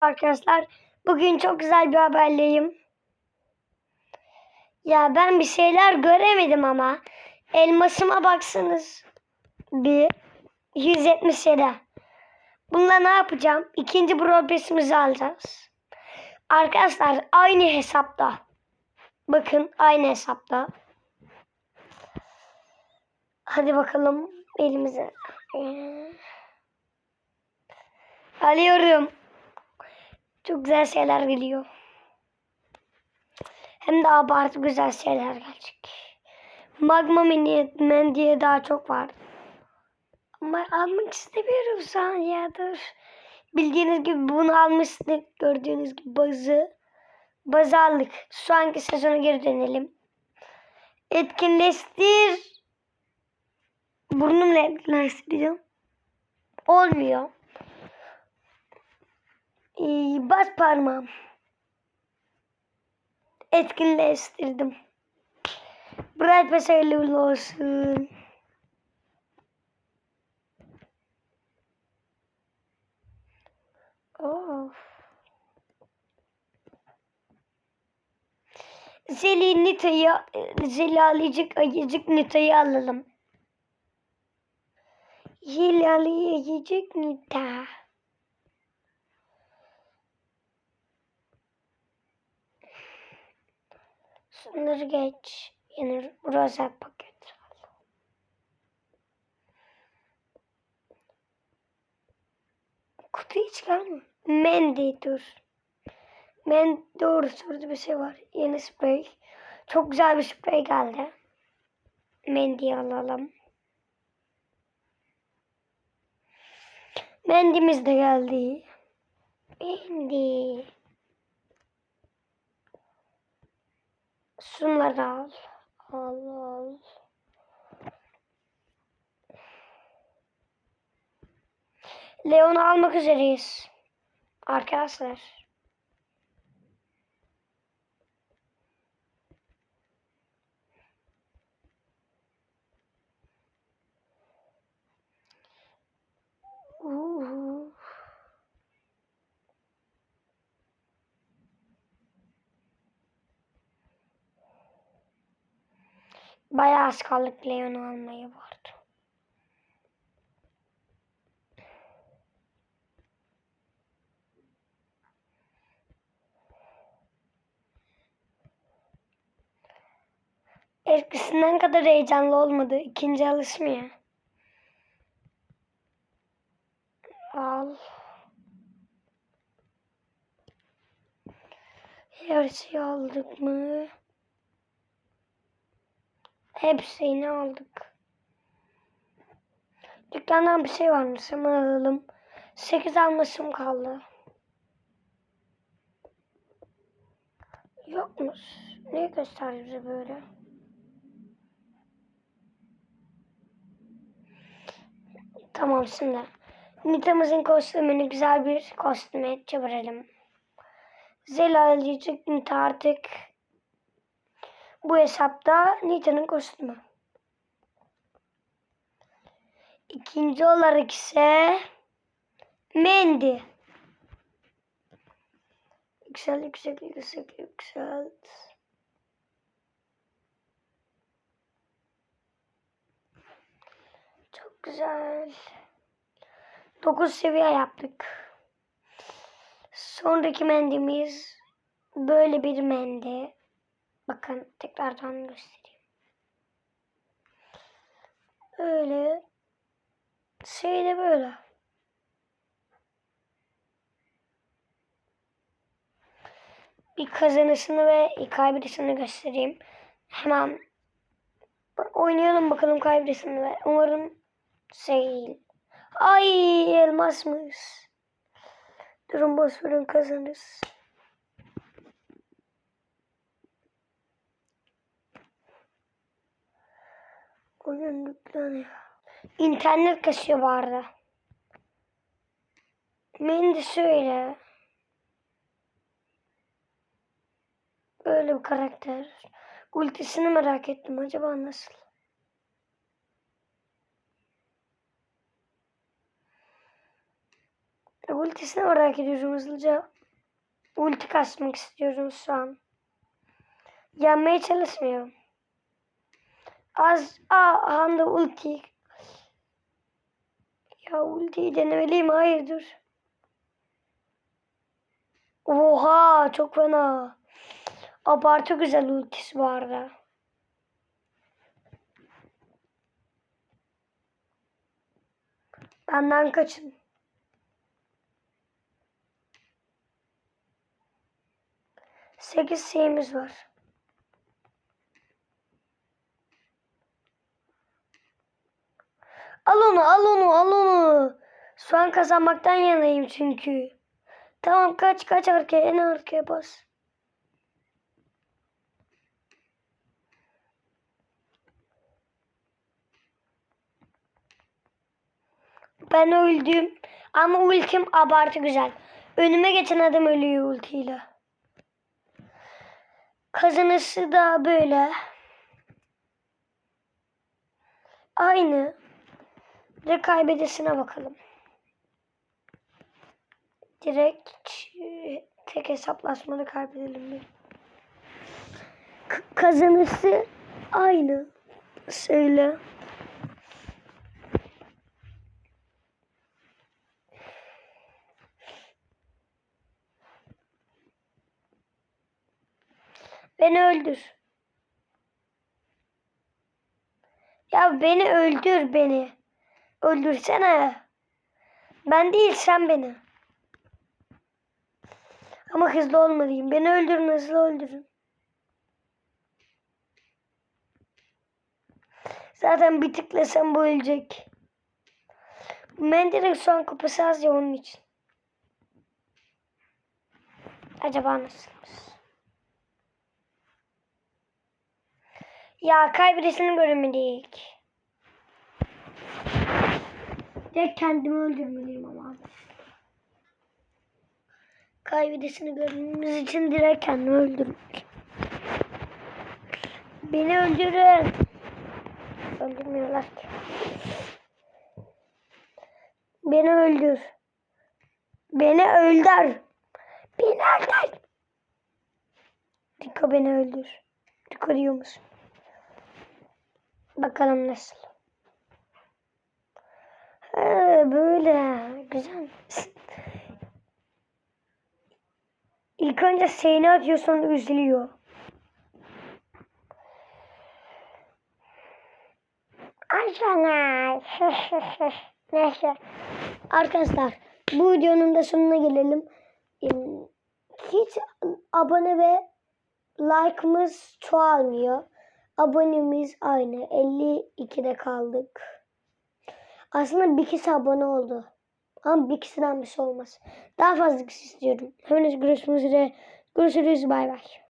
Arkadaşlar bugün çok güzel bir haberleyim. Ya ben bir şeyler göremedim ama elmasıma baksanız bir 177. Bununla ne yapacağım? İkinci progresimizi alacağız. Arkadaşlar aynı hesapta. Bakın aynı hesapta. Hadi bakalım elimize. Ee, Alıyorum. Çok güzel şeyler geliyor. Hem de abartı güzel şeyler gelecek. Magma mini men diye daha çok var. Ama almak istemiyorum şu an ya dur. Bildiğiniz gibi bunu almıştık. Gördüğünüz gibi bazı. Bazı aldık. Şu anki sezona geri dönelim. Etkinleştir. Burnumla etkinleştireceğim. Olmuyor. Ee, bas parmağım. Etkinleştirdim. Bright Pass hayırlı olsun. Of. Zeli Nita'yı, Zeli Alicik Ayıcık Nita'yı alalım. Zeli Ayıcık Nita. Şunları geç. Yine roza paket. Kutu hiç gelmiyor. Mendy dur. Men doğru sordu bir şey var. Yeni sprey. Çok güzel bir sprey geldi. Mendy'yi alalım. Mendy'miz de geldi. Mendy. Şunları al. Al al. Leon'u almak üzereyiz. Arkadaşlar. Bayağı az kaldık Leon'u almaya vardı. Eskisinden kadar heyecanlı olmadı. İkinci alışmıyor. Al. Her şeyi aldık mı? Hepsini aldık. Dükkandan bir şey varmış hemen alalım. 8 almışım kaldı. Yokmuş. Ne gösterdi bize böyle? Tamam şimdi. Nita'mızın kostümünü güzel bir kostüme çevirelim. Zela alacak Nita artık bu hesapta Nita'nın kostümü. İkinci olarak ise Mandy. Yüksel, yüksel, yüksel, yüksel. Çok güzel. 9 seviye yaptık. Sonraki mendimiz böyle bir mendi. Bakın tekrardan göstereyim. Böyle şey de böyle. Bir kazanışını ve kaybedişini göstereyim. Hemen oynayalım bakalım kaybedişini ve umarım şey değil. Ay elmasmış. Durun boş kazanırız. Oyun yükleniyor. İnternet kasıyor bu arada. Mendy söyle. Böyle bir karakter. Ultisini merak ettim. Acaba nasıl? Ultisini merak ediyorum hızlıca. Ulti kasmak istiyorum şu an. Yenmeye çalışmıyorum. Az aa anda ulti. Ya ultiyi denemeliyim. Hayır dur. Oha çok fena. Abartı güzel ultisi bu arada. Benden kaçın. Sekiz şeyimiz var. Al onu, al onu, al onu. Şu an kazanmaktan yanayım çünkü. Tamam kaç kaç arkaya en arkaya bas. Ben öldüm ama ultim abartı güzel. Önüme geçen adam ölüyor ultiyle. Kazanışı da böyle. Aynı. Ve kaybedesine bakalım. Direkt e, tek hesaplaşmada kaybedelim bir. K- kazanışı aynı. Söyle. Beni öldür. Ya beni öldür beni. Öldürsene. Ben değil sen beni. Ama hızlı olmalıyım. Beni öldürün hızlı öldürün. Zaten bir tıklasam bu ölecek. Ben direkt şu an kupası az ya onun için. Acaba nasılmış? Ya kaybedesini görmedik. Direkt kendimi öldürmeliyim ama. Kaybedesini görmemiz için direkt kendimi öldürmeliyim. Beni öldürün. Öldürmüyorlar ki. Beni öldür. Beni öldür. Beni öldür. Diko beni öldür. Diko diyor musun? Bakalım nasıl. Böyle. Güzel. İlk önce seni atıyor sonra üzülüyor. Aşağıya. Neyse. Arkadaşlar bu videonun da sonuna gelelim. Ee, Hiç abone ve like'ımız çoğalmıyor. Abonemiz aynı. 52'de kaldık. Aslında bir kişi abone oldu. Ama bir kişiden bir şey olmaz. Daha fazla kişi istiyorum. Hemen görüşmek üzere. Görüşürüz. Bay bay.